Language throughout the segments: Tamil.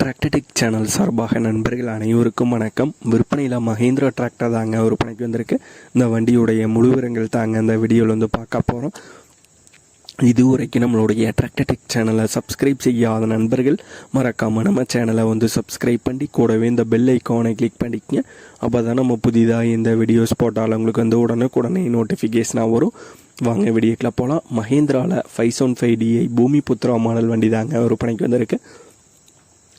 டிராக்டடிக் சேனல் சார்பாக நண்பர்கள் அனைவருக்கும் வணக்கம். விற்பனையில் மஹேந்திரா டிராக்டர் தாங்க விற்பனைக்கு வந்திருக்கு. இந்த வண்டியுடைய முழுவிரங்கள் தாங்க இந்த வீடியோவில் வந்து பார்க்க போகிறோம் இதுவரைக்கும் நம்மளுடைய அட்ராக்டடிக் சேனலை சப்ஸ்கிரைப் செய்யாத நண்பர்கள் மறக்காமல் நம்ம சேனலை வந்து சப்ஸ்கிரைப் பண்ணி கூடவே இந்த பெல் ஐக்கானை கிளிக் பண்ணிக்கங்க. அப்போ தான் நம்ம புதிதாக இந்த வீடியோஸ் போட்டாலும் உங்களுக்கு வந்து உடனுக்குடனே நோட்டிஃபிகேஷனாக வரும். வாங்க வீடியோக்கில் போகலாம் மஹேந்திராவில் five seven five DI Bhoomi Putra model வண்டி தாங்க விற்பனைக்கு வந்திருக்கு.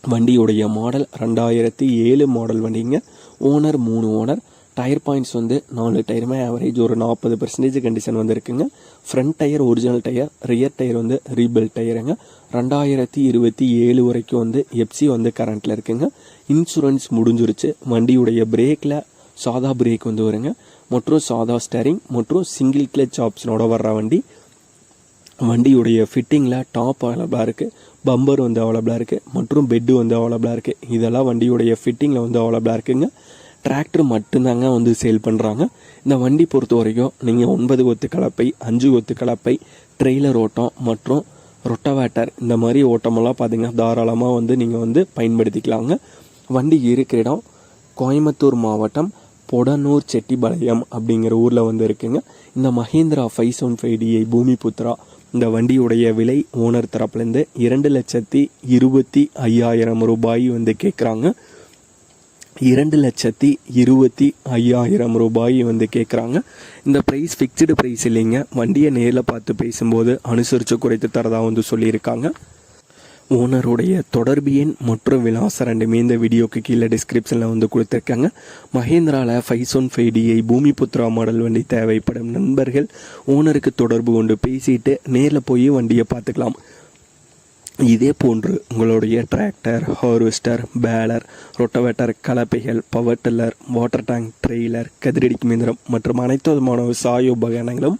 வண்டியுடைய மாடல் ரெண்டாயிரத்தி ஏழு மாடல் வண்டிங்க. ஓனர் மூணு ஓனர் டயர் பாயிண்ட்ஸ் வந்து நாலு டயருமே ஆவரேஜ் ஒரு நாற்பது percentage condition வந்துருக்குங்க. Front tyre original tyre rear tyre வந்து ரீபில் டயருங்க ரெண்டாயிரத்தி இருபத்தி ஏழு வரைக்கும் வந்து எப்சி வந்து கரண்ட்டில் இருக்குங்க. இன்சூரன்ஸ் முடிஞ்சிருச்சு. வண்டியுடைய பிரேக்கில் சாதா பிரேக் வந்து வருங்க. மற்றும் சாதா ஸ்டேரிங் மற்றும் சிங்கிள் கிளச் ஆப்ஷனோட வர்ற வண்டி. வண்டியுடைய ஃபிட்டிங்கில் டாப் அவைலபிளாக இருக்குது பம்பர் வந்து அவைலபிளாக இருக்குது மற்றும் பெட்டு வந்து அவைலபிளாக இருக்குது இதெல்லாம் வண்டியுடைய ஃபிட்டிங்கில் வந்து அவைலபிளாக இருக்குங்க. டிராக்டர் மட்டும்தாங்க வந்து சேல் பண்ணுறாங்க இந்த வண்டி பொறுத்த வரைக்கும் நீங்கள் ஒன்பது கொத்து கலப்பை அஞ்சு கொத்து கலப்பை ட்ரெய்லர் ஓட்டம் மற்றும் ரொட்டவேட்டர் இந்த மாதிரி ஓட்டமெல்லாம் பார்த்தீங்கன்னா தாராளமாக வந்து நீங்கள் வந்து பயன்படுத்திக்கலாங்க. வண்டி இருக்கிற இடம் கோயம்புத்தூர் மாவட்டம் பொடனூர் செட்டிபாளையம் அப்படிங்கிற ஊரில் வந்து இருக்குங்க. இந்த Mahindra five seven five DI Bhoomi Putra இந்த வண்டியுடைய விலை ஓனர் தரப்புலேருந்து இரண்டு லட்சத்தி இருபத்தி ஐயாயிரம் ரூபாய் வந்து கேட்குறாங்க. இரண்டு லட்சத்தி இருபத்தி ஐயாயிரம் ரூபாய் வந்து கேட்குறாங்க. இந்த ப்ரைஸ் ஃபிக்ஸ்டு ப்ரைஸ் இல்லைங்க. வண்டியை நேரில் பார்த்து பேசும்போது அனுசரித்து குறைத்து தரதாக வந்து சொல்லியிருக்காங்க. ஓனருடைய தொடர்பு எண் மற்றும் விலாசம் ரெண்டுமே இந்த வீடியோக்கு கீழே டிஸ்கிரிப்ஷனில் வந்து கொடுத்துருக்காங்க. மஹேந்திராவில் ஃபைசோன் ஃபைடியை பூமி புத்ரா மாடல் வண்டி தேவைப்படும் நண்பர்கள் ஓனருக்கு தொடர்பு கொண்டு பேசிட்டு நேரில் போய் வண்டியை பார்த்துக்கலாம். இதே போன்று உங்களுடைய tractor harvester baler rotavator கலப்பைகள் power tiller water tank trailer கதிரடிக்கும் இயந்திரம் மற்றும் அனைத்து விதமான விவசாய உபகரணங்களும்